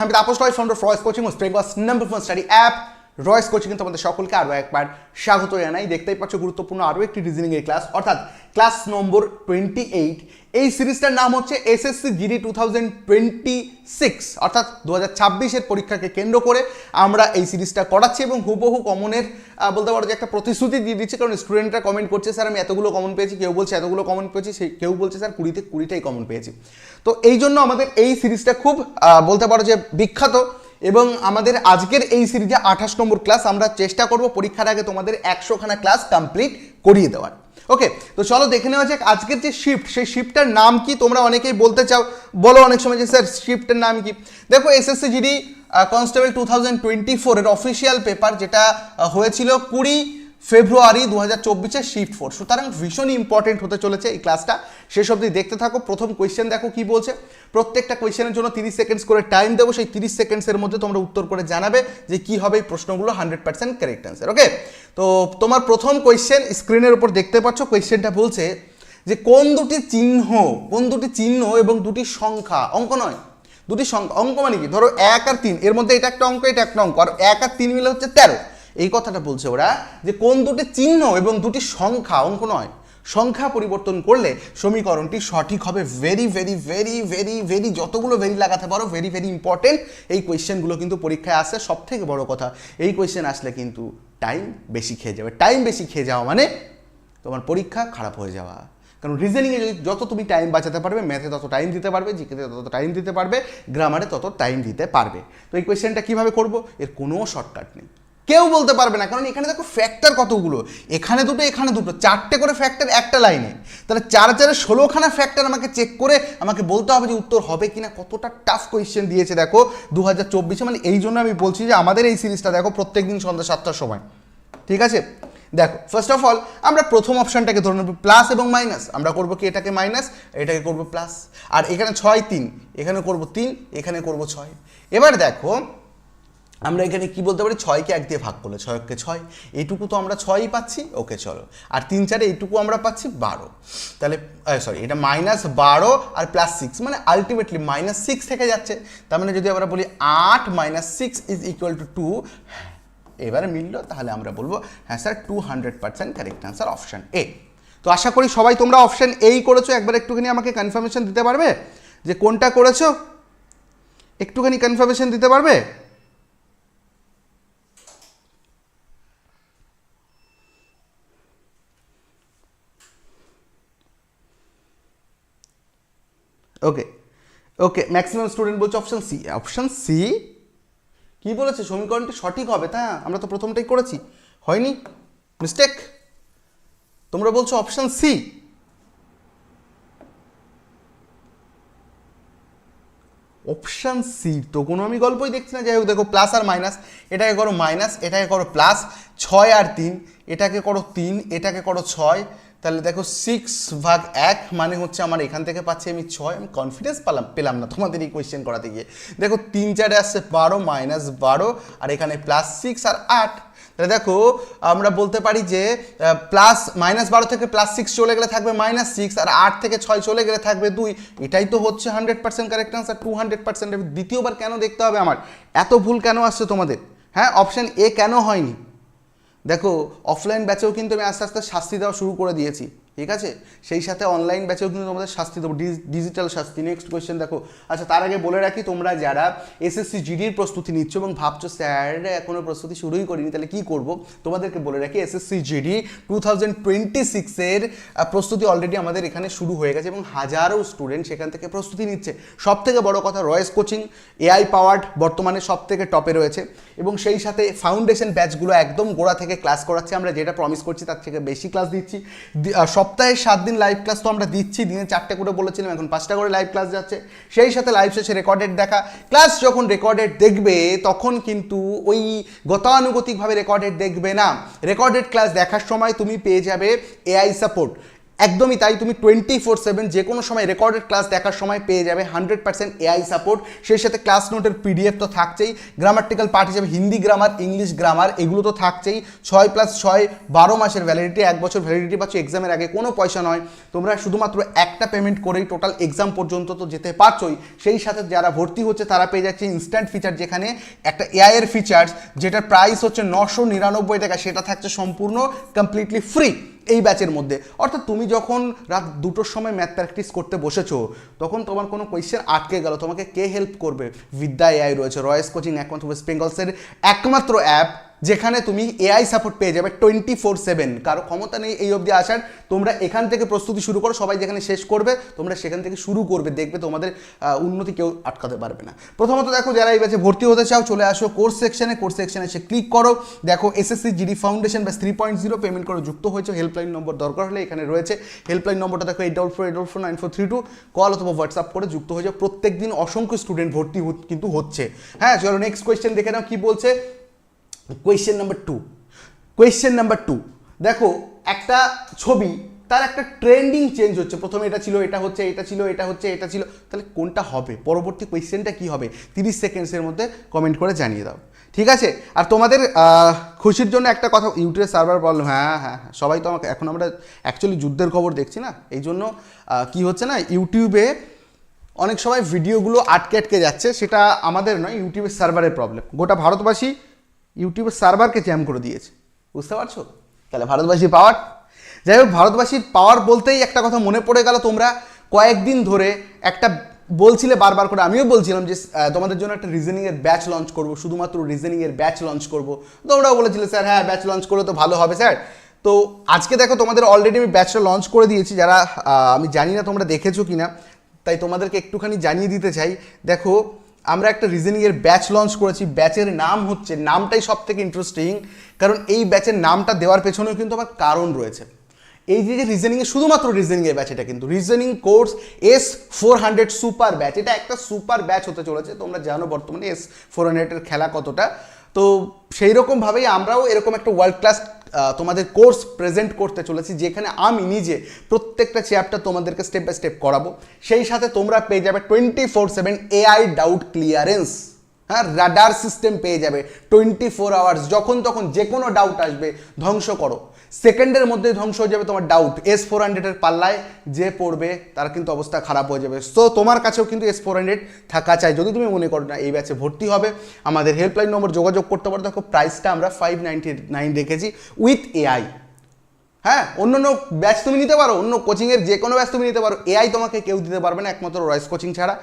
আমি Tapas Roy front of Royce coaching স্প্রেগস number one study app, Royce coaching তোমাদের সকলকে আরও একবার স্বাগত জানাই। দেখতেই পাচ্ছ গুরুত্বপূর্ণ আরও একটি রিজনিংয়ের ক্লাস অর্থাৎ ক্লাস নম্বর টোয়েন্টি এইট এই সিরিজটার নাম হচ্ছে SSC GD two thousand twenty six অর্থাৎ দু হাজার ছাব্বিশের পরীক্ষাকে কেন্দ্র করে আমরা এই সিরিজটা করাচ্ছি এবং হুবহু কমনের বলতে পারো যে একটা প্রতিশ্রুতি দিয়ে দিচ্ছে, কারণ স্টুডেন্টরা কমেন্ট করছে, স্যার, আমি এতগুলো কমন পেয়েছি, কেউ বলছে এতগুলো কমন পেয়েছি, সেই কেউ বলছে, স্যার, কুড়িতে কুড়িটাই কমন পেয়েছি। তো এই জন্য আমাদের এই সিরিজটা খুব বলতে পারো যে বিখ্যাত এবং আমাদের আজকের এই সিরিজে আঠাশ নম্বর ক্লাস আমরা চেষ্টা করব পরীক্ষার আগে তোমাদের একশোখানা ক্লাস কমপ্লিট করিয়ে দেওয়ার। ওকে তো চলো দেখে নেওয়া যাক আজকের যে শিফট সেই শিফটটার নাম কি? তোমরা অনেকেই বলতে চাও, বলো অনেক সময় যে, স্যার শিফটের নাম কি? দেখো SSC GD constable two thousand twenty ফোরের অফিসিয়াল পেপার যেটা হয়েছিল কুড়ি ফেব্রুয়ারি দু হাজার চব্বিশের শিফট ফোর সুতরাং ভীষণ ইম্পর্টেন্ট হতে চলেছে এই ক্লাসটা শেষ অবধি দেখতে থাকো। প্রথম কোয়েশ্চেন দেখো কি বলছে। প্রত্যেকটা কোয়েশ্চেনের জন্য তিরিশ সেকেন্ডস করে টাইম দেবো। সেই তিরিশ সেকেন্ডসের মধ্যে তোমরা উত্তর করে জানাবে যে কি হবে এই প্রশ্নগুলো hundred percent correct answer okay তো তোমার প্রথম কোয়েশ্চেন স্ক্রিনের উপর দেখতে পাচ্ছ। কোয়েশ্চেনটা বলছে যে কোন দুটি চিহ্ন, কোন দুটি চিহ্ন এবং দুটি সংখ্যা, অঙ্ক নয়। দুটি সংখ্যা, অঙ্ক মানে কি? ধরো এক আর তিন। এর মধ্যে এটা একটা অঙ্ক, এটা একটা অঙ্ক। আর এক আর তিন মিলে হচ্ছে তেরো। এই কথাটা বলছে ওরা যে কোন দুটি চিহ্ন এবং দুটি সংখ্যা, অঙ্ক নয়, সংখ্যা পরিবর্তন করলে সমীকরণটি সঠিক হবে very very very very very যতগুলো ভেরি লাগাতে পারো ভেরি ভেরি ইম্পর্টেন্ট এই কোয়েশ্চেনগুলো কিন্তু পরীক্ষায় আসে সব থেকে বড় কথা, এই কোয়েশ্চেন আসলে কিন্তু টাইম বেশি খেয়ে যাবে। টাইম বেশি খেয়ে যাওয়া মানে তোমার পরীক্ষা খারাপ হয়ে যাওয়া। কারণ রিজনিংয়ে যদি যত তুমি টাইম বাঁচাতে পারবে ম্যাথে তত টাইম দিতে পারবে জিকেতে তত টাইম দিতে পারবে গ্রামারে তত টাইম দিতে পারবে। তো এই কোয়েশ্চেনটা কীভাবে করব? এর কোনো শর্টকাট নেই। কেউ বলতে পারবে না। কারণ এখানে দেখো ফ্যাক্টর কতগুলো? এখানে দুটো এখানে দুটো। চারটে করে ফ্যাক্টর একটা লাইনে তাহলে চার চারে ষোলোখানা ফ্যাক্টর আমাকে চেক করে আমাকে বলতে হবে যে উত্তর হবে কিনা। কতটা টাফ কোয়েশ্চেন দিয়েছে দেখো দু হাজার চব্বিশে। মানে এই জন্য আমি বলছি যে আমাদের এই সিরিজটা দেখো প্রত্যেক দিন সন্ধ্যা সাতটার সময়। ঠিক আছে? দেখো ফার্স্ট অফ অল আমরা প্রথম অপশনটাকে ধরে নেব প্লাস এবং মাইনাস আমরা করব কি এটাকে মাইনাস এটাকে করব প্লাস আর এখানে ছয়, তিন। এখানে করব তিন, এখানে করব ছয়। এবার দেখো আমরা এখানে কি বলতে পারি? ছয়কে এক দিয়ে ভাগ করলে ছয়কে ছয়। এইটুকু তো আমরা ছয়ই পাচ্ছি? ওকে, চলো। আর তিন চারে এইটুকু আমরা পাচ্ছি বারো। তাহলে সরি এটা মাইনাস বারো আর প্লাস সিক্স মানে আলটিমেটলি মাইনাস সিক্স থেকে যাচ্ছে। তার মানে যদি আমরা বলি আট minus six is equal to two এবারে মিললো, তাহলে আমরা বলব হ্যাঁ sir two hundred percent correct answer option A তো আশা করি সবাই তোমরা অপশান এই করেছ। একবার একটুখানি আমাকে কনফার্মেশন দিতে পারবে? যে কোনটা করেছ? একটুখানি কনফার্মেশন দিতে পারবে? ওকে ওকে ম্যাক্সিমাম স্টুডেন্ট বলছে অপশান সি অপশান সি কি বলেছে? সমীকরণটি সঠিক হবে তা আমরা তো প্রথমটাই করেছি। হয়নি? মিস্টেক তোমরা বলছো অপশান সি অপশান সি তো কোনো আমি গল্পই দেখছি না। যাই হোক, দেখো প্লাস আর মাইনাস এটাকে করো মাইনাস এটাকে করো প্লাস ছয় আর তিন, এটাকে করো তিন, এটাকে করো ছয়। তাহলে দেখো সিক্স ভাগ এক মানে হচ্ছে আমার এখান থেকে পাচ্ছি আমি ছয়, আমি কনফিডেন্স পেলাম পেলাম না তোমাদের এই কোয়েশ্চেন করাতে গিয়ে। দেখো তিন চারে আসছে বারো মাইনাস বারো, আর এখানে প্লাস সিক্স আর আট। তাহলে দেখো, আমরা বলতে পারি যে প্লাস মাইনাস বারো থেকে প্লাস সিক্স চলে গেলে থাকবে মাইনাস সিক্স আর আট থেকে ছয় চলে গেলে থাকবে দুই। এটাই তো হচ্ছে hundred percent correct answer two hundred percent দ্বিতীয়বার কেন দেখতে হবে আমার? এত ভুল কেন আসছে তোমাদের? হ্যাঁ অপশান এ কেন হয়নি? দেখো অফলাইন ব্যাচেও কিন্তু আমি আস্তে আস্তে শাস্তি দেওয়া শুরু করে দিয়েছি। ঠিক আছে? সেই সাথে অনলাইন ব্যাচেও কিন্তু তোমাদের শাস্তি দেবো। ডিজিটাল শাস্তি। নেক্সট কোয়েশ্চেন দেখো। আচ্ছা তার আগে বলে রাখি তোমরা যারা এসএসসি জিডির প্রস্তুতি নিচ্ছ এবং ভাবছ স্যার এখনও প্রস্তুতি শুরুই করিনি তাহলে কী করব? তোমাদেরকে বলে রাখি SSC GD two thousand twenty সিক্সের প্রস্তুতি অলরেডি আমাদের এখানে শুরু হয়ে গেছে এবং হাজারো স্টুডেন্ট সেখান থেকে প্রস্তুতি নিচ্ছে। সব থেকে বড় কথা রয়েস কোচিং। এআই পাওয়ার্ড বর্তমানে সব থেকে টপে রয়েছে এবং সেই সাথে ফাউন্ডেশন ব্যাচগুলো একদম গোড়া থেকে ক্লাস করাচ্ছে। আমরা যেটা প্রমিস করছি তার থেকে বেশি ক্লাস দিচ্ছি। আহ, সপ্তাহে সাত দিন লাইভ ক্লাস তো আমরা দিচ্ছি, দিনে চারটে করে বলেছিলাম, এখন পাঁচটা করে লাইভ ক্লাস যাচ্ছে। সেই সাথে লাইভ শেষে রেকর্ডেড দেখা। ক্লাস যখন রেকর্ডেড দেখবে, তখন কিন্তু ওই গতানুগতিকভাবে রেকর্ডেড দেখবে না। রেকর্ডেড ক্লাস দেখার সময় তুমি পেয়ে যাবে এআই সাপোর্ট একদমই তাই তুমি টোয়েন্টি ফোর সেভেন যে কোনো সময় রেকর্ডেড ক্লাস দেখার সময় পেয়ে যাবে হান্ড্রেড পার্সেন্ট এআই সাপোর্ট সেই সাথে ক্লাস নোটের পিডিএফ তো থাকছেই। গ্রামাটিক্যাল পার্ট হিসেবে হিন্দি গ্রামার ইংলিশ গ্রামার এগুলো তো থাকছেই। ছয় প্লাস ছয়, বারো মাসের ভ্যালিডিটি এক বছর ভ্যালিডিটি পাচ্ছ এক্সামের আগে কোনো পয়সা নয়। তোমরা শুধুমাত্র একটা পেমেন্ট করেই টোটাল এক্সাম পর্যন্ত তো যেতে পারছোই। সেই সাথে যারা ভর্তি হচ্ছে, তারা পেয়ে যাচ্ছে ইনস্ট্যান্ট ফিচার যেখানে একটা এআই এর ফিচার্স যেটার প্রাইস হচ্ছে নশো নিরানব্বই টাকা, সেটা থাকছে সম্পূর্ণ কমপ্লিটলি ফ্রি এই ব্যাচের মধ্যে। অর্থাৎ তুমি যখন রাত দুটোর সময় ম্যাথ প্র্যাকটিস করতে বসেছো, তখন তোমার কোনো কোয়েশ্চেন আটকে গেল। তোমাকে কে হেল্প করবে? বিদ্যা এআই রয়েছে, রয়েস কোচিং একমাত্র ওয়েস্ট বেঙ্গলসের একমাত্র অ্যাপ যেখানে তুমি এআই সাপোর্ট পেয়ে যাবে টোয়েন্টি ফোর সেভেন কারও ক্ষমতা নেই এই অবধি আসার। তোমরা এখান থেকে প্রস্তুতি শুরু করো, সবাই যেখানে শেষ করবে, তোমরা সেখান থেকে শুরু করবে, দেখবে তোমাদের উন্নতি কেউ আটকাতে পারবে না। প্রথমত দেখো, যারা এই ব্যাচে ভর্তি হতে চাও, চলে আসো কোর্স সেকশনে কোর্স সেকশনে এসে ক্লিক করো। দেখো এসএসসি জিডি ফাউন্ডেশন বা থ্রি পয়েন্ট জিরো পেমেন্ট করে যুক্ত হয়েছে। হেল্পলাইন নম্বর দরকার হলে এখানে রয়েছে। হেল্পলাইন নম্বরটা দেখো eight double four eight double four nine four three two call অথবা হোয়াটসঅ্যাপ করে যুক্ত হয়ে যাও। প্রত্যেক দিন অসংখ্য স্টুডেন্ট ভর্তি কিন্তু হচ্ছে। হ্যাঁ চলো নেক্সট কোয়েশ্চেন দেখে নাও, কি বলছে? Question number two question number two দেখো, একটা ছবি, তার একটা ট্রেন্ডিং চেঞ্জ হচ্ছে। প্রথমে এটা ছিল, এটা হচ্ছে, এটা ছিল, এটা হচ্ছে, এটা ছিল। তাহলে কোনটা হবে? পরবর্তী কোয়েশ্চেনটা কি হবে? তিরিশ সেকেন্ডসের মধ্যে কমেন্ট করে জানিয়ে দাও। ঠিক আছে? আর তোমাদের খুশির জন্য একটা কথা ইউটিউবের সার্ভার প্রবলেম হ্যাঁ হ্যাঁ হ্যাঁ। সবাই তো আমাকে, এখন আমরা অ্যাকচুয়ালি যুদ্ধের খবর দেখছি না? এই জন্য কি হচ্ছে না? ইউটিউবে অনেক সময় ভিডিওগুলো আটকে আটকে যাচ্ছে। সেটা আমাদের নয় ইউটিউবের সার্ভারের প্রবলেম গোটা ভারতবাসী ইউটিউবের সার্ভারকে জ্যাম করে দিয়েছে। বুঝতে পারছ? তাহলে ভারতবাসীর পাওয়ার যাই হোক ভারতবাসীর পাওয়ার বলতেই একটা কথা মনে পড়ে গেল তোমরা। কয়েকদিন ধরে একটা বলছিলে বারবার করে, আমিও বলছিলাম যে তোমাদের জন্য একটা রিজনিংয়ের ব্যাচ লঞ্চ করব, শুধুমাত্র রিজনিংয়ের ব্যাচ লঞ্চ করব। তোমরাও বলেছিলে, স্যার হ্যাঁ ব্যাচ লঞ্চ করলে তো ভালো হবে, স্যার। তো আজকে দেখো, তোমাদের অলরেডি আমি ব্যাচটা লঞ্চ করে দিয়েছি। যারা আমি জানি না তোমরা দেখেছ কি না তাই তোমাদেরকে একটুখানি জানিয়ে দিতে চাই। দেখো আমরা একটা রিজনিংয়ের ব্যাচ লঞ্চ করেছি ব্যাচের নাম হচ্ছে, নামটাই সব থেকে ইন্টারেস্টিং কারণ এই ব্যাচের নামটা দেওয়ার পেছনেও কিন্তু আমার কারণ রয়েছে। এই যে রিজনিংয়ে শুধুমাত্র রিজনিংয়ের ব্যাচ এটা কিন্তু reasoning course S four hundred super batch এটা একটা সুপার ব্যাচ হতে চলেছে, তোমরা জানো বর্তমানে এস ফোর হান্ড্রেডের খেলা কতটা। তো সেই রকমভাবেই আমরাও এরকম একটা ওয়ার্ল্ড ক্লাস তোমাদের কোর্স প্রেজেন্ট করতে চলেছি, যেখানে আমি নিজে প্রত্যেকটা চ্যাপ্টার তোমাদেরকে স্টেপ বাই স্টেপ করাবো। সেই সাথে তোমরা পেয়ে যাবে twenty four seven AI doubt clearance হ্যাঁ রাডার সিস্টেম পেয়ে যাবে টোয়েন্টি ফোর আওয়ার্স যখন তখন যে কোনো ডাউট আসবে, ধ্বংস করো। সেকেন্ডের মধ্যে ধ্বংস হয়ে যাবে তোমার ডাউট এস ফোর হান্ড্রেডের পাল্লায় যে পড়বে, তার কিন্তু অবস্থা খারাপ হয়ে যাবে। সো তোমার কাছেও কিন্তু এস ফোর হান্ড্রেড থাকা চাই। যদি তুমি মনে করো না, এই ব্যাচে ভর্তি হবে, আমাদের হেল্পলাইন নম্বর যোগাযোগ করতে পারো। দেখো প্রাইসটা আমরা ফাইভ নাইনটি নাইন রেখেছি উইথ এআই হ্যাঁ অন্য অন্য ব্যাচ তুমি নিতে পারো, অন্য কোচিংয়ের যে কোনো ব্যাচ তুমি নিতে পারো। এআই তোমাকে কেউ দিতে পারবে না, একমাত্র রয়েস কোচিং ছাড়া।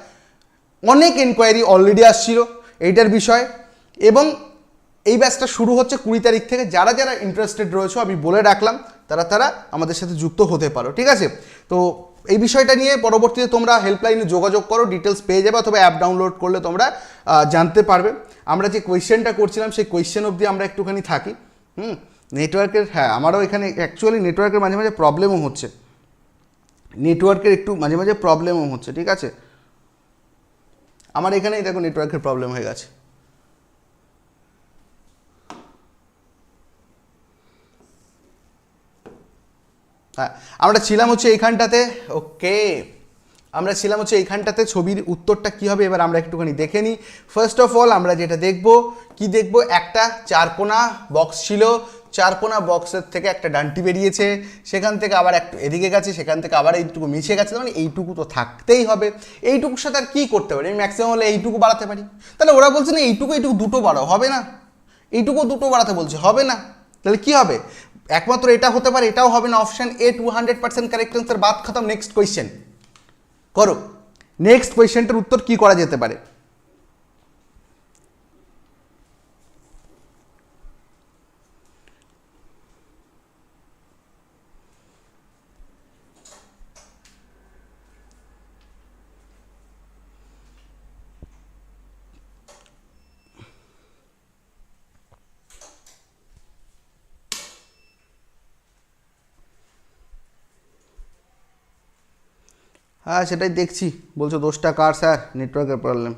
অনেক এনকোয়ারি অলরেডি আসছিল, এইটার বিষয়ে। এবং এই ব্যাচটা শুরু হচ্ছে কুড়ি তারিখ থেকে। যারা যারা ইন্টারেস্টেড রয়েছে, আমি বলে রাখলাম, তারা তারা আমাদের সাথে যুক্ত হতে পারো, ঠিক আছে? তো এই বিষয়টা নিয়ে পরবর্তীতে তোমরা হেল্পলাইনে যোগাযোগ করো ডিটেলস পেয়ে যাবে অথবা অ্যাপ ডাউনলোড করলে তোমরা জানতে পারবে। আমরা যে কোয়েশ্চেনটা করছিলাম, সেই কোয়েশ্চেন অবধি আমরা একটুখানি থাকি। হুম? নেটওয়ার্কের হ্যাঁ আমারও এখানে অ্যাকচুয়ালি নেটওয়ার্কের মাঝে মাঝে প্রবলেমও হচ্ছে। নেটওয়ার্কের একটু মাঝে মাঝে প্রবলেমও হচ্ছে, ঠিক আছে? আমার এখানেই দেখো নেটওয়ার্কের প্রবলেম হয়ে গেছে। হ্যাঁ আমরা ছিলাম হচ্ছে এইখানটাতে, ওকে। আমরা ছিলাম হচ্ছে এইখানটাতে, ছবির উত্তরটা কি হবে এবার আমরা একটুখানি দেখে নিই। ফার্স্ট অফ অল আমরা যেটা দেখব, কি দেখব? একটা চারকোনা বক্স ছিল। চারকোনা বক্সের থেকে একটা ডান্টি বেরিয়েছে। সেখান থেকে আবার একটু এদিকে গেছে, সেখান থেকে আবার এইটুকু মিশে গেছে। মানে এইটুকু তো থাকতেই হবে। এইটুকুর সাথে আর কী করতে পারি? আমি ম্যাক্সিমাম হলে এইটুকু বাড়াতে পারি। তাহলে ওরা বলছে, না, এইটুকু এইটুকু দুটো বাড়াও। হবে না? এইটুকু দুটো বাড়াতে বলছে, হবে না। তাহলে কি হবে? একমাত্র এটা হতে পারে, এটাও হবে না option A two hundred percent correct answer বাদ খতম নেক্সট কোয়েশ্চেন করো। নেক্সট কোয়েশ্চেনটার উত্তর কি করা যেতে পারে? হ্যাঁ সেটাই দেখছি। বলছো দোষটা কার স্যার? নেটওয়ার্কের প্রবলেম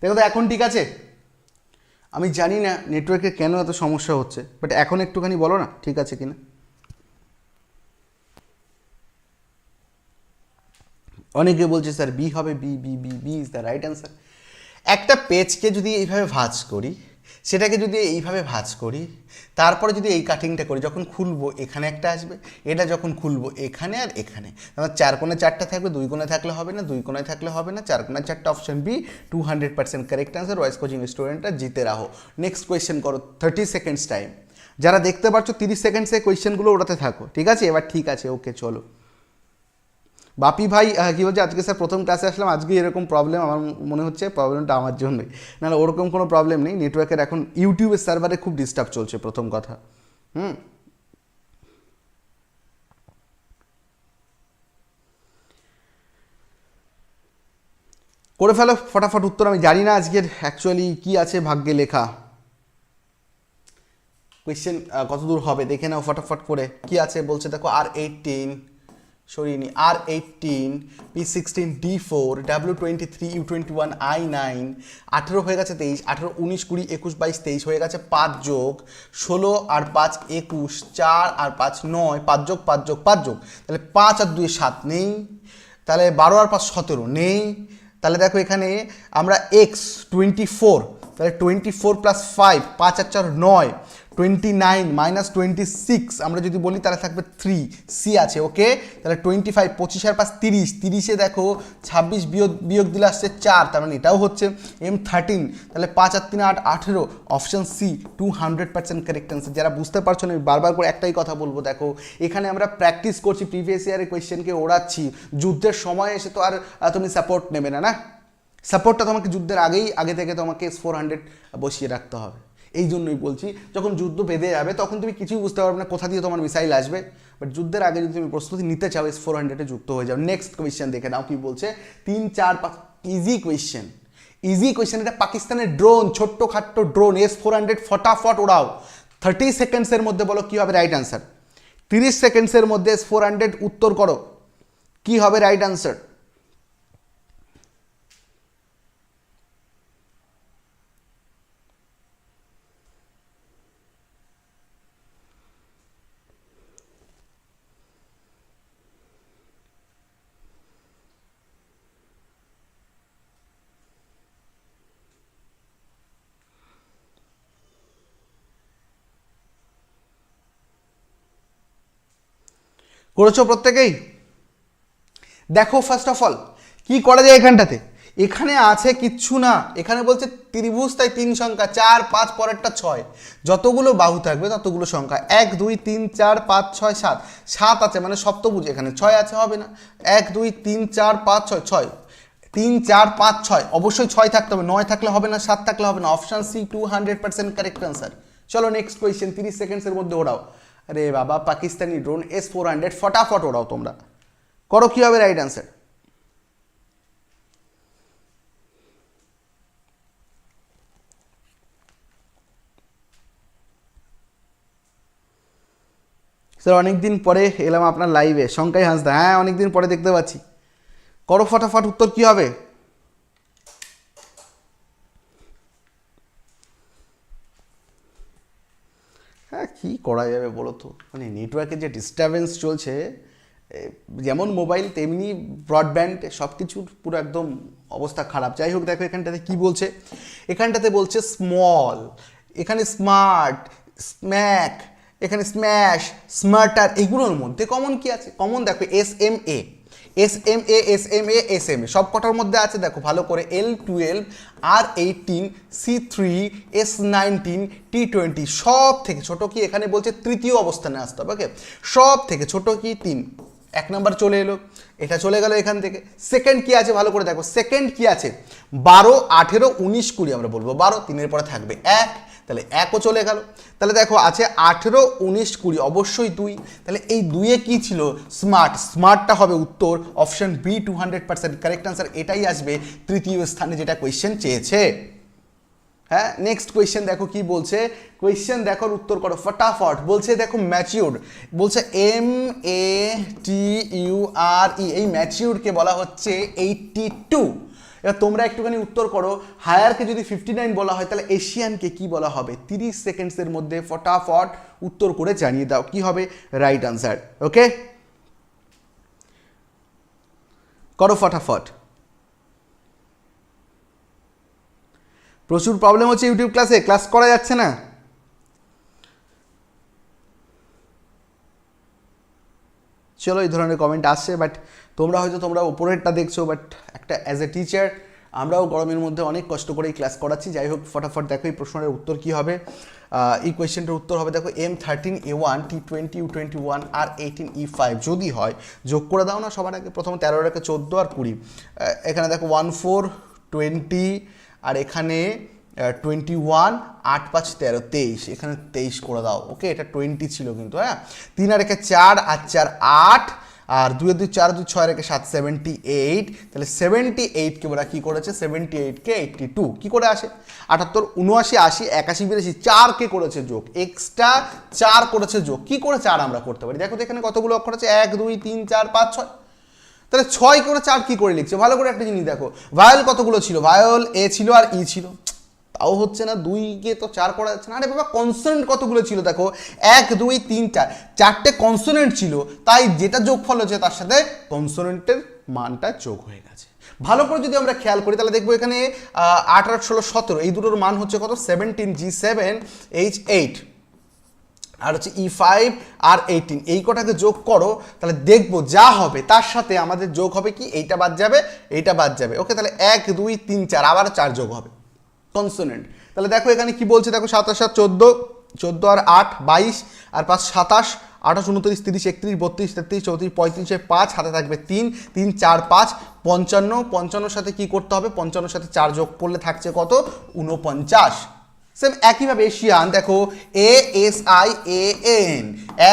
দেখো তো, এখন ঠিক আছে? আমি জানি না নেটওয়ার্কে কেন এত সমস্যা হচ্ছে বাট এখন একটুখানি বলো না, ঠিক আছে কিনা? অনেকে বলছে, স্যার বি হবে B B B B is the right answer একটা পেজকে যদি এইভাবে ভাঁজ করি, সেটাকে যদি এইভাবে ভাঁজ করি, তারপরে যদি এই কাটিংটা করি, যখন খুলবো, এখানে একটা আসবে, এটা যখন খুলবো, এখানে আর এখানে। আমার চার কোণে চারটা থাকবে দুই কোণে থাকলে হবে না, দুই কোণে থাকলে হবে না, চার কোণে চারটা option B two hundred percent correct answer Wise coaching স্টুডেন্টরা জিতে রাহো নেক্সট কোয়েশ্চেন করো থার্টি সেকেন্ডস টাইম যারা দেখতে পাচ্ছ তিরিশ সেকেন্ডসে কোয়েশ্চেনগুলো ওটাতে থাকো, ঠিক আছে? এবার ঠিক আছে ওকে চলো। বাপি ভাই কি বলছে? আজকে স্যার প্রথম ক্লাসে আসলাম, আজকে এরকম প্রবলেম আমার মনে হচ্ছে প্রবলেমটা আমার জন্যই। নাহলে ওরকম কোনো প্রবলেম নেই। নেটওয়ার্কের এখন ইউটিউবের সার্ভারে খুব ডিস্টার্ব চলছে প্রথম কথা। হুম? করে ফেলো, ফটাফট উত্তর। আমি জানি না আজকের অ্যাকচুয়ালি কি আছে ভাগ্যে লেখা। কোয়েশ্চেন কতদূর হবে? দেখে নাও ফটাফট করে। কি আছে? বলছে দেখো আর এইটিন সরিয়ে নি আর eighteen P sixteen D four W twenty three U twenty one I nine আঠেরো হয়ে গেছে তেইশ, আঠেরো, উনিশ, কুড়ি, একুশ, বাইশ, তেইশ, হয়ে গেছে পাঁচ যোগ, ষোলো আর পাঁচ, একুশ, চার আর পাঁচ, নয়, পাঁচ যোগ পাঁচ যোগ পাঁচ যোগ। তাহলে পাঁচ আর দুই সাত নেই, তাহলে বারো আর পাঁচ সতেরো নেই। তাহলে দেখো এখানে আমরা এক্স টোয়েন্টি ফোর তাহলে টোয়েন্টি ফোর প্লাস ফাইভ পাঁচ আর চার নয় twenty nine minus twenty six আমরা যদি বলি তাহলে থাকবে থ্রি সি আছে ওকে তাহলে টোয়েন্টি ফাইভ পঁচিশ আর পাঁচ, তিরিশ, তিরিশে দেখো, ছাব্বিশ বিয়োগ বিয়োগ দিলে আসছে চার, তার মানে এটাও হচ্ছে এম থার্টিন তাহলে পাঁচ আর তিন আট, আঠেরো option C two hundred percent correct answer যারা বুঝতে পারছ না বারবার করে একটাই কথা বলব, দেখো, এখানে আমরা প্র্যাকটিস করছি প্রিভিয়াস ইয়ারের কোয়েশ্চেনকে ওড়াচ্ছি, যুদ্ধের সময় এসে তো আর তুমি সাপোর্ট নেবে না না? সাপোর্টটা তোমাকে যুদ্ধের আগেই, আগে থেকে তোমাকে ফোর হান্ড্রেড বসিয়ে রাখতে হবে। এই জন্যই বলছি, যখন যুদ্ধ বেঁধে যাবে, তখন তুমি কিছুই বুঝতে পারবে না কোথা দিয়ে তোমার মিসাইল আসবে। বাট যুদ্ধের আগে যদি তুমি প্রস্তুতি নিতে চাও এস ফোর হান্ড্রেডে যুক্ত হয়ে যাও। নেক্সট কোয়েশ্চেন দেখে নাও কি বলছে। তিন, চার, পাঁচ ইজি কোয়েশ্চেন ইজি কোয়েশ্চেন এটা পাকিস্তানের ড্রোন ছোট্ট খাট্ট ড্রোন এস ফোর হান্ড্রেড ফটাফট ওড়াও। থার্টি সেকেন্ডসের মধ্যে বলো, কী হবে রাইট অ্যান্সার তিরিশ সেকেন্ডসের মধ্যে এস ফোর হান্ড্রেড উত্তর করো। কী হবে রাইট অ্যান্সার করেছ প্রত্যেকেই? দেখো ফার্স্ট অফ অল কি করা যায় এখানটাতে? এখানে আছে কিচ্ছু না। এখানে বলছে ত্রিভুজ, তাই তিন সংখ্যা, চার, পাঁচ, পরেরটা ছয়। যতগুলো বাহু থাকবে, ততগুলো সংখ্যা। এক, দুই, তিন, চার, পাঁচ, ছয়, সাত। সাত আছে মানে সপ্তভুজ এখানে। ছয় আছে, হবে না? এক, দুই, তিন, চার, পাঁচ, ছয় ছয়। তিন, চার, পাঁচ, ছয়। অবশ্যই ছয় থাকতে হবে। নয় থাকলে হবে না, সাত থাকলে হবে না। Option C two hundred percent correct answer চলো নেক্সট কোয়েশ্চেন তিরিশ সেকেন্ডসের মধ্যে ওড়াও। আরে বাবা, Pakistani drone S four hundred ফটাফট ওড়াও তোমরা। করো কী হবে রাইট অ্যান্সার স্যার অনেকদিন পরে এলাম আপনার লাইভে শঙ্কাই হাসদা। হ্যাঁ অনেকদিন পরে দেখতে পাচ্ছি। করো ফটাফট উত্তর কী হবে? কী করা যাবে বলো তো? মানে নেটওয়ার্কের যে ডিস্টারবেন্স চলছে যেমন মোবাইল তেমনি ব্রডব্যান্ড সব কিছুর পুরো একদম অবস্থা খারাপ। যাই হোক, দেখো এখানটাতে কি বলছে? এখানটাতে বলছে স্মল এখানে স্মার্ট স্ম্যাক এখানে স্ম্যাশ স্মার্টার এগুলোর মধ্যে কমন কি আছে? কমন দেখো S M A S M A S M A S M A সব কটার মধ্যে আছে, দেখো, ভালো করে এল টুয়েলভ আর eighteen C three S nineteen T twenty সব থেকে ছোট কি? এখানে বলছে তৃতীয় অবস্থানে আসতে হবে ওকে সব থেকে ছোট কি? তিন। এক নাম্বার চলে এলো, এটা চলে গেল এখান থেকে। সেকেন্ড কি আছে? ভালো করে দেখো সেকেন্ড কি আছে? বারো, আঠেরো, উনিশ, কুড়ি, আমরা বলব বারো, তিনের পরে থাকবে এক। তাহলে একও চলে গেল। তাহলে দেখো আছে আঠেরো, উনিশ, কুড়ি, অবশ্যই দুই। তাহলে এই দুইয়ে কি ছিল? স্মার্ট স্মার্টটা হবে উত্তর option B two hundred percent correct answer এটাই আসবে তৃতীয় স্থানে যেটা কোয়েশ্চেন চেয়েছে। হ্যাঁ নেক্সট কোয়েশ্চেন দেখো কি বলছে? কোয়েশ্চেন দেখো উত্তর করো, ফটাফট। বলছে দেখো ম্যাচিউর বলছে এম এ টি ইউ আর ই এই ম্যাচিউরকে বলা হচ্ছে এইটটি টু এবার তোমরা একটুখানি উত্তর করো। হায়ারকে যদি ফিফটি নাইন বলা হয়, তাহলে এশিয়ানকে কি বলা হবে? তিরিশ সেকেন্ডসের মধ্যে ফটাফট উত্তর করে জানিয়ে দাও, কি হবে? রাইট আনসার ওকে করো ফটাফট। প্রচুর প্রবলেম হচ্ছে ইউটিউব ক্লাসে ক্লাস করা যাচ্ছে না? চলো এই ধরনের কমেন্ট আসছে বাট তোমরা হয়তো তোমরা ওপরেরটা দেখছ বাট একটা অ্যাজ এ টিচার আমরাও গরমের মধ্যে অনেক কষ্ট করে এই ক্লাস করাচ্ছি। যাই হোক, ফটাফট দেখো এই প্রশ্নের উত্তর কী হবে। এই কোয়েশ্চেনটার উত্তর হবে, দেখো M thirteen A one T twenty U twenty one R eighteen E five যদি হয়, যোগ করে দাও না সবার আগে, প্রথমে তেরো রেখে চোদ্দ আর কুড়ি। এখানে দেখো ওয়ান ফোর টোয়েন্টি আর এখানে টোয়েন্টি ওয়ান আট, পাঁচ, তেরো, তেইশ। এখানে তেইশ করে দাও ওকে এটা টোয়েন্টি ছিল কিন্তু হ্যাঁ? তিন আর একে চার, আর চার আট, আর দুই দুই চার, দুই ছয় রেখে সাত সেভেন্টি এইট তাহলে সেভেন্টি এইটকে ওরা কী করেছে? সেভেন্টি এইটকে এইটটি টু কী করে আসে? আটাত্তর, উনআশি, আশি, একাশি, বিরাশি চারকে করেছে যোগ? এক্সট্রা চার করেছে যোগ। কী করে চার আমরা করতে পারি? দেখো তো এখানে কতগুলো অক্ষর আছে? এক, দুই, তিন, চার, পাঁচ, ছয়। তাহলে ছয় করে চার কী করে লিখছে? ভালো করে একটা জিনিস দেখো। ভায়োল কতগুলো ছিল? ভায়োল এ ছিল আর ই ছিল। তাও হচ্ছে না, দুইকে তো চার করা যাচ্ছে না। আরে বাবা কনসোনেন্ট কতগুলো ছিল দেখো? এক, দুই, তিন, চার। চারটে কনসোনেন্ট ছিল, তাই যেটা যোগফল হচ্ছে তার সাথে কনসোনেন্টের মানটা যোগ হয়ে গেছে। ভালো করে যদি আমরা খেয়াল করি, তাহলে দেখব এখানে আট আট ষোলো, সতেরো, এই দুটোর মান হচ্ছে কত? Seventeen G seven H eight আর হচ্ছে ই ফাইভ আর এইটিন এই কটাকে যোগ করো, তাহলে দেখব যা হবে, তার সাথে আমাদের যোগ হবে কি? এইটা বাদ যাবে, এইটা বাদ যাবে। ওকে তাহলে এক, দুই, তিন, চার আবার চার যোগ হবে। কনসোনেন্ট তাহলে দেখো এখানে কি বলছে? দেখো সাতাশ সাত চোদ্দ চোদ্দ আর আট বাইশ, আর পাঁচ সাতাশ, আঠাশ, উনত্রিশ, তিরিশ, একত্রিশ, বত্রিশ, তেত্রিশ, চৌত্রিশ, পঁয়ত্রিশে, পাঁচ, হাতে থাকবে তিন তিন, চার, পাঁচ, পঞ্চান্ন, পঞ্চান্নর সাথে কি করতে হবে? পঞ্চান্নর সাথে চার যোগ করলে থাকছে কত? উনপঞ্চাশ সেম একইভাবে এশিয়ান, দেখো A S I A N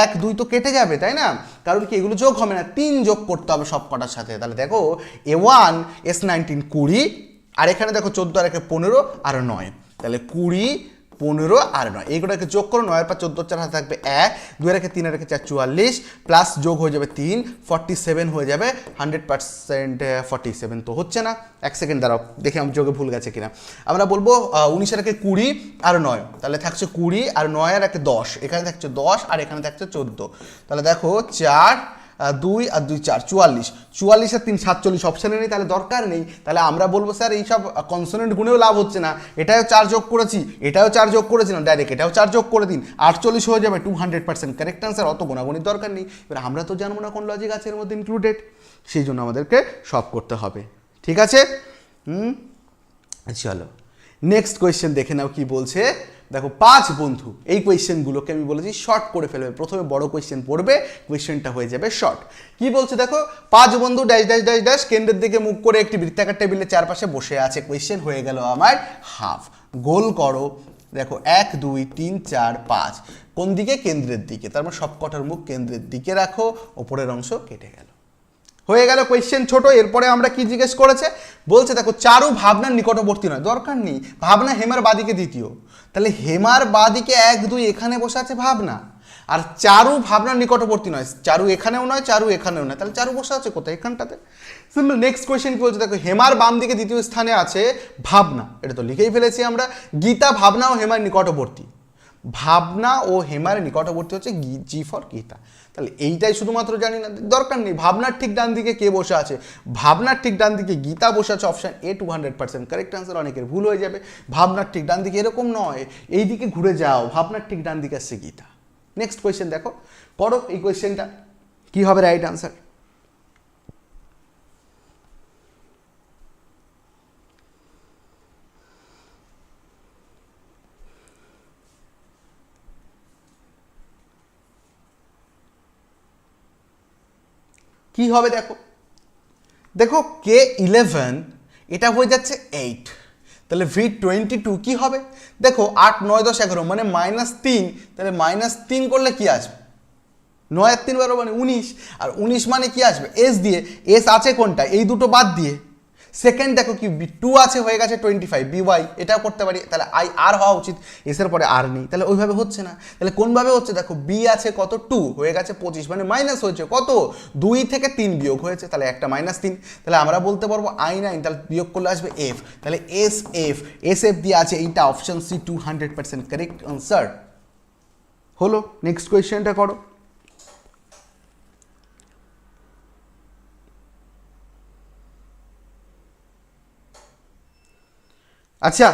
এক, দুই তো কেটে যাবে, তাই না? কারণ কি? এগুলো যোগ হবে না, তিন যোগ করতে হবে সব কটার সাথে। তাহলে দেখো এ ওয়ান এস নাইনটিন কুড়ি আর এখানে দেখো চোদ্দ আর একে পনেরো আর নয়। তাহলে কুড়ি, পনেরো আর নয়। এইগুলোকে যোগ করো, নয়ের পর চোদ্দ চার হাতে থাকবে এক দুই রেখে তিন রেখে চার চুয়াল্লিশ প্লাস যোগ হয়ে যাবে তিন ফর্টি সেভেন হয়ে যাবে হান্ড্রেড পার্সেন্ট ফর্টি সেভেন তো হচ্ছে না। এক সেকেন্ড দাঁড়াও, দেখে আমি যোগে ভুল গেছে কিনা। আমরা বলব উনিশের একে কুড়ি আর নয়। তাহলে থাকছে কুড়ি আর নয় আর একটা দশ। এখানে থাকছে দশ আর এখানে থাকছে চোদ্দ। তাহলে দেখো, চার দুই আর দুই চার, চুয়াল্লিশ। চুয়াল্লিশ আর তিন, সাতচল্লিশ অপশানে নেই, তাহলে দরকার নেই। তাহলে আমরা বলব, স্যার, এইসব কনসোনেন্ট গুণেও লাভ হচ্ছে না। এটাও চার যোগ করেছি, এটাও চার যোগ করেছি না। ডাইরেক্ট এটাও চার যোগ করে দিন। আটচল্লিশ হয়ে যাবে two hundred percent correct answer অত গোনাগুনির দরকার নেই। এবার আমরা তো জানব না কোন লজিক আছে এর মধ্যে ইনক্লুডেড সেই জন্য আমাদেরকে সব করতে হবে। ঠিক আছে? হুম? চলো। নেক্সট কোয়েশ্চেন দেখে নাও কি বলছে। দেখো, পাঁচ বন্ধু, এই কোয়েশ্চেনগুলোকে আমি বলেছি শর্ট করে ফেলবে। প্রথমে বড় কোয়েশ্চেন পড়বে কোয়েশ্চেনটা হয়ে যাবে শর্ট কি বলছে দেখো? পাঁচ বন্ধু ড্যাশ ড্যাশ ড্যাশ ড্যাশ কেন্দ্রের দিকে মুখ করে একটি বৃত্তাকার টেবিলের চারপাশে বসে আছে। কোয়েশ্চেন হয়ে গেল আমার হাফ গোল করো। দেখো, এক, দুই, তিন, চার, পাঁচ। কোন দিকে? কেন্দ্রের দিকে। তার মানে সব কটার মুখ কেন্দ্রের দিকে রাখো। ওপরের অংশ কেটে গেল। হয়ে গেল কোয়েশ্চেন ছোট, এরপরে আমরা কি জিজ্ঞেস করেছে? বলছে, দেখো, চারু ভাবনার নিকটবর্তী নয়, দরকার নেই। ভাবনা হেমার বাদিকে দ্বিতীয়। তাহলে হেমার বাদিকে এক, দুই, এখানে বসে আছে ভাবনা। আর চারু ভাবনার নিকটবর্তী নয়, চারু এখানেও নয়, চারু এখানেও নয়। তাহলে চারু বসে আছে কোথায়? এখানটাতে। সিম্পল নেক্সট কোয়েশ্চেন কি বলছে? দেখো, হেমার বাম দিকে দ্বিতীয় স্থানে আছে ভাবনা। এটা তো লিখেই ফেলেছি আমরা। গীতা ভাবনা ও হেমার নিকটবর্তী। ভাবনা ও হেমার নিকটবর্তী হচ্ছে জি ফর গীতা। তাহলে এইটাই শুধুমাত্র জানি না, দরকার নেই। ভাবনার ঠিক ডান দিকে কে বসে আছে? ভাবনার ঠিক ডান দিকে গীতা বসে আছে option A two hundred percent correct answer অনেকের ভুল হয়ে যাবে। ভাবনার ঠিক ডান দিকে এরকম নয়। এই দিকে ঘুরে যাও। ভাবনার ঠিক ডান দিকে আসছে গীতা। নেক্সট কোয়েশ্চেন দেখো। করো এই কোয়েশ্চেনটা কী হবে রাইট আনসার কি হবে দেখো? দেখো কে ইলেভেন এটা হয়ে যাচ্ছে এইট তাহলে ভি টোয়েন্টি টু কী হবে? দেখো, আট, নয়, দশ, এগারো মানে মাইনাস তিন, তাহলে মাইনাস তিন করলে কি আসবে? নয় আর তিন বারো মানে উনিশ, আর উনিশ মানে কি আসবে? এস দিয়ে এস আছে কোনটা? এই দুটো বাদ দিয়ে। সেকেন্ড দেখো কি বি টু আছে, হয়ে গেছে টোয়েন্টি ফাইভ বিওয়াই এটাও করতে পারি, তাহলে আই আর হওয়া উচিত এসের পরে আর নেই, তাহলে ওইভাবে হচ্ছে না। তাহলে কোনভাবে হচ্ছে, দেখো বি আছে কত? টু হয়ে গেছে পঁচিশ মানে মাইনাস হয়েছে কত? দুই থেকে তিন বিয়োগ হয়েছে, তাহলে একটা মাইনাস তিন, তাহলে আমরা বলতে পারব আই নাইন তাহলে বিয়োগ করলে আসবে এফ তাহলে এস এফ এস এফ দিয়ে আছে এইটা option C two hundred percent correct answer হলো? নেক্সট কোয়েশ্চেনটা করো। আচ্ছা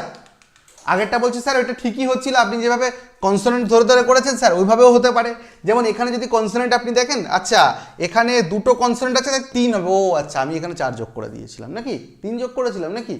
আগেরটা বলছি স্যার, ওইটা ঠিকই হচ্ছিল। আপনি যেভাবে কনসোনেন্ট ধরে ধরে করেছেন স্যার, ওইভাবেও হতে পারে। যেমন এখানে যদি কনসোনেন্ট আপনি দেখেন আচ্ছা এখানে দুটো কনসোনেন্ট আছে তিন হবে। ও আচ্ছা আমি এখানে চার যোগ করে দিয়েছিলাম নাকি? তিন যোগ করেছিলাম নাকি?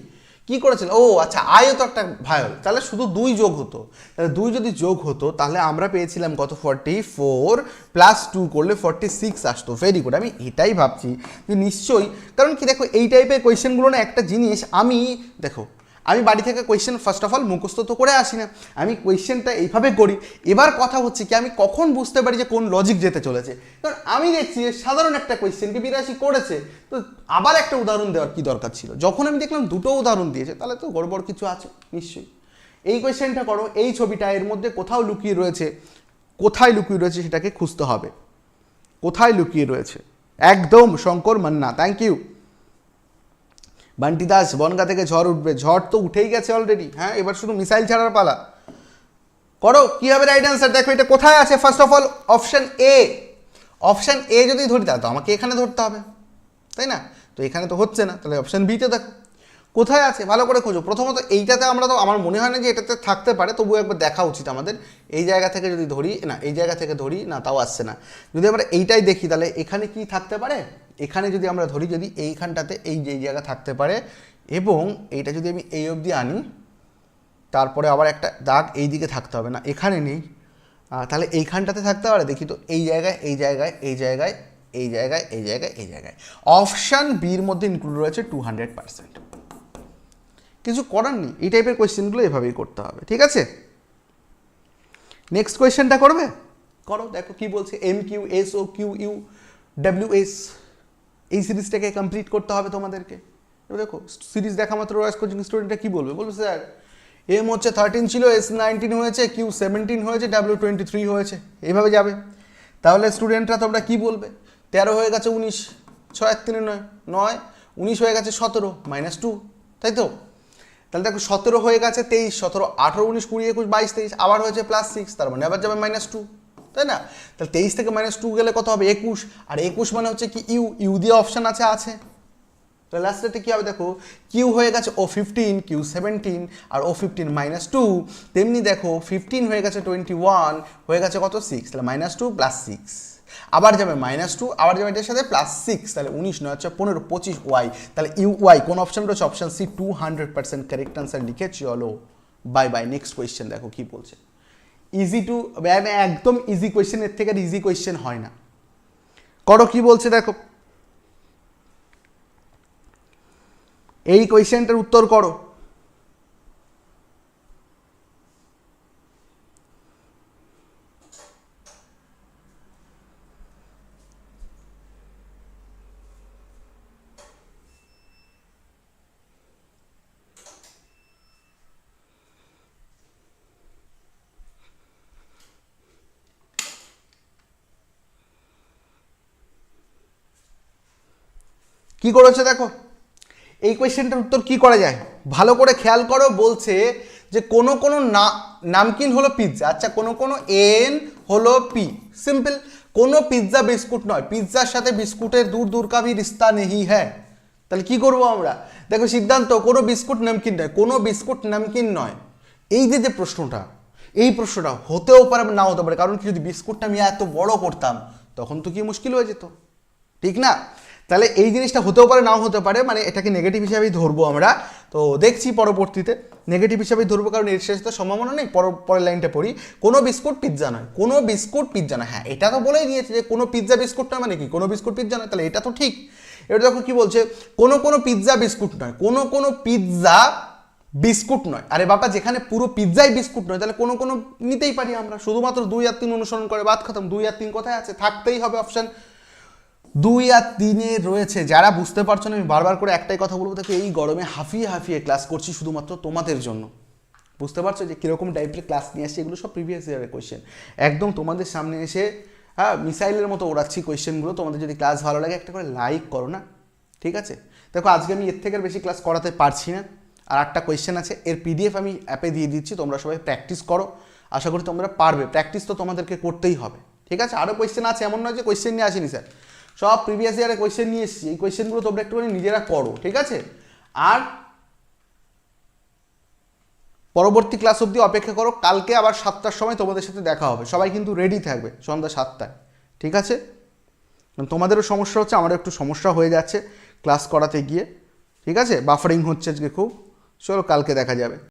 কি করেছিলাম? ও আচ্ছা আয়ও তো একটা ভায়ল তাহলে শুধু দুই যোগ হতো। তাহলে দুই যদি যোগ হতো, তাহলে আমরা পেয়েছিলাম কত? ফর্টি ফোর প্লাস টু করলে ফর্টি সিক্স আসতো। ভেরি গুড আমি এটাই ভাবছি। যে নিশ্চয়ই, কারণ কি দেখো, এই টাইপের কোয়েশ্চেনগুলো না একটা জিনিস, আমি, দেখো আমি বাড়ি থেকে কোয়েশ্চেন ফার্স্ট অফ অল মুখস্থ তো করে আসি না আমি কোয়েশ্চেনটা এইভাবে করি। এবার কথা হচ্ছে কি, আমি কখন বুঝতে পারি যে কোন লজিক যেতে চলেছে? কারণ আমি দেখছি যে সাধারণ একটা কোয়েশ্চেনকে বিরাশি করেছে। তো আবার একটা উদাহরণ দেওয়ার কি দরকার ছিল? যখন আমি দেখলাম দুটো উদাহরণ দিয়েছে, তাহলে তো গড়বড় কিছু আছে, নিশ্চয়ই। এই কোয়েশ্চেনটা করো, এই ছবিটা এর মধ্যে কোথাও লুকিয়ে রয়েছে। কোথায় লুকিয়ে রয়েছে সেটাকে খুঁজতে হবে। কোথায় লুকিয়ে রয়েছে? একদম শঙ্কর মান্না থ্যাংক ইউ বান্টি দাস, বনগা থেকে ঝড় উঠবে। ঝড় তো উঠেই গেছে অলরেডি হ্যাঁ এবার শুধু মিসাইল ছাড়ার পালা। করো, কি হবে রাইট অ্যান্সার দেখো, এটা কোথায় আছে? First of all option A option A যদি ধরি, তাহলে তো আমাকে এখানে ধরতে হবে। তাই না? তো এখানে তো হচ্ছে না। তাহলে অপশন বিতে দেখো। কোথায় আছে? ভালো করে খোঁজো। প্রথমত এইটাতে আমরা তো, আমার মনে হয় না যে এটাতে থাকতে পারে। তবুও একবার দেখা উচিত আমাদের। এই জায়গা থেকে যদি ধরি, না, এই জায়গা থেকে ধরি, না, তাও আসছে না। যদি আমরা এইটাই দেখি, তাহলে এখানে কি থাকতে পারে? এখানে যদি আমরা ধরি যদি এইখানটাতে এই যে জায়গা থাকতে পারে, এবং এইটা যদি আমি এই অবধি আনি, তারপরে আবার একটা দাগ এই দিকে থাকতে হবে না, এখানে নেই। তাহলে এইখানটাতে থাকতে পারে, দেখি তো, এই জায়গায় এই জায়গায় এই জায়গায় এই জায়গায় এই জায়গায় এই জায়গায়। অপশান বির মধ্যে ইনক্লুড রয়েছে টু হান্ড্রেড পার্সেন্ট কিছু করার নেই, এই টাইপের কোয়েশ্চেনগুলো এভাবেই করতে হবে, ঠিক আছে? নেক্সট কোয়েশ্চেনটা করবে? করো, দেখো কি বলছে M Q S O Q U W S এই সিরিজটাকে কমপ্লিট করতে হবে তোমাদেরকে। দেখো, সিরিজ দেখা মাত্র রয়েস কোচিং স্টুডেন্টটা কি বলবে? বলবে, স্যার এম হচ্ছে থার্টিন ছিল এস নাইনটিন হয়েছে কিউ সেভেন্টিন হয়েছে ডাব্লিউ টোয়েন্টি থ্রি হয়েছে। এইভাবে যাবে। তাহলে স্টুডেন্টরা তোমরা কি বলবে? তেরো হয়ে গেছে উনিশ, ছয় এক তিনে নয় নয়, উনিশ হয়ে গেছে সতেরো মাইনাস টু তাই তো? তাহলে দেখো, সতেরো হয়ে গেছে তেইশ, সতেরো, আঠেরো, উনিশ, কুড়ি, একুশ, বাইশ, তেইশ, আবার হয়েছে প্লাস সিক্স তার মানে আবার যাবে মাইনাস টু তাই না? তাহলে তেইশ থেকে মাইনাস টু গেলে কত হবে? একুশ। আর একুশ মানে হচ্ছে কি ইউ ইউ দিয়ে অপশান আছে আছে। তাহলে লাস্ট ডেটে কী হবে দেখো? কিউ হয়ে গেছে ও ফিফটিন কিউ সেভেন্টিন আর ও ফিফটিন মাইনাস টু তেমনি দেখো ফিফটিন হয়ে গেছে টোয়েন্টি ওয়ান হয়ে গেছে কত? সিক্স তাহলে মাইনাস টু প্লাস সিক্স আবার যাবে মাইনাস টু আবার যাবে এটার সাথে প্লাস সিক্স তাহলে উনিশ নয় হচ্ছে পনেরো, পঁচিশ ওয়াই তাহলে ইউ ওয়াই কোন অপশন রয়েছে? Option C two hundred percent correct answer লিখে চলো। বাই বাই নেক্সট কোয়েশ্চেন দেখো কি বলছে। ইজি টু একদম ইজি কোয়েশ্চেন এর থেকে আর ইজি কোয়েশ্চেন হয় না। করো কি বলছে দেখো। এই কোয়েশ্চেনটার উত্তর করো। কি করেছে দেখো? এই কোয়েশ্চেনটার উত্তর কি করা যায়? ভালো করে খেয়াল করো, বলছে যে কোনো কোনো না, নামকিন হলো পিৎজা আচ্ছা কোনো কোনো এন হলো পি সিম্পল কোনো পিৎজা বিস্কুট নয়। পিৎজার সাথে বিস্কুটের দূর দূর কা ভি রিস্তা নেই হ্যাঁ। তাহলে কি করব আমরা? দেখো, সিদ্ধান্ত, কোনো বিস্কুট নামকিন নয়। কোনো বিস্কুট নামকিন নয়। এই যে যে প্রশ্নটা, এই প্রশ্নটা হতেও পারে না হতে পারে, কারণ কি, যদি বিস্কুটটা আমি এত বড় করতাম, তখন তো কি মুশকিল হয়ে যেত? ঠিক না? তাহলে এই জিনিসটা হতেও পারে, নাও হতে পারে মানে এটাকে নেগেটিভ হিসাবেই ধরবো আমরা। তো দেখছি পরবর্তীতে নেগেটিভ হিসাবেই ধরবো, কারণ এর শেষ তো সম্ভাবনা নেই, পর, পরের লাইনটা পড়ি। কোনো বিস্কুট পিৎজা নয়, কোনো বিস্কুট পিৎজা নয়। হ্যাঁ এটা তো বলেই দিয়েছে যে কোনো পিৎজা বিস্কুট নয় মানে কি? কোনো বিস্কুট পিৎজা নয়, তাহলে এটা তো ঠিক। এটা দেখো কি বলছে, কোনো কোনো পিৎজা বিস্কুট নয়, কোনো কোনো পিৎজা বিস্কুট নয়। আরে বাবা, যেখানে পুরো পিৎজাই বিস্কুট নয়, তাহলে কোনো কোনো নিতেই পারি আমরা। শুধুমাত্র দুই আর তিন অনুসরণ করে বাদ খতম। দুই আর তিন কোথায় আছে? থাকতেই হবে অপশন দুই আর তিনে রয়েছে। যারা বুঝতে পারছ না, আমি বারবার করে একটাই কথা বলব, দেখো, এই গরমে হাফিয়ে হাফিয়ে ক্লাস করছি শুধুমাত্র তোমাদের জন্য। বুঝতে পারছ যে কীরকম টাইপের ক্লাস নিয়ে আসছে, এগুলো সব প্রিভিয়াস ইয়ারের কোয়েশ্চেন একদম তোমাদের সামনে এসে হ্যাঁ মিসাইলের মতো ওড়াচ্ছি কোয়েশ্চেনগুলো তোমাদের যদি ক্লাস ভালো লাগে, একটা করে লাইক করো না। ঠিক আছে? দেখো, আজকে আমি এর থেকে বেশি ক্লাস করাতে পারছি না। আর একটা কোয়েশ্চেন আছে, এর পিডিএফ আমি অ্যাপে দিয়ে দিচ্ছি, তোমরা সবাই প্র্যাকটিস করো। আশা করি তোমরা পারবে। প্র্যাকটিস তো তোমাদেরকে করতেই হবে। ঠিক আছে? আরও কোয়েশ্চেন আছে, এমন নয় যে কোয়েশ্চেন নিয়ে আসিনি স্যার সব প্রিভিয়াস ইয়ারে কোয়েশ্চেন নিয়ে এসেছি। এই কোয়েশ্চেনগুলো তোমরা একটুখানি নিজেরা করো, ঠিক আছে? আর পরবর্তী ক্লাস অবধি অপেক্ষা করো, কালকে আবার সাতটার সময় তোমাদের সাথে দেখা হবে। সবাই কিন্তু রেডি থাকবে সন্ধ্যা সাতটায়, ঠিক আছে? তোমাদেরও সমস্যা হচ্ছে, আমারও একটু সমস্যা হয়ে যাচ্ছে ক্লাস করাতে গিয়ে, ঠিক আছে? বাফারিং হচ্ছে আজকে খুব। চলো কালকে দেখা যাবে।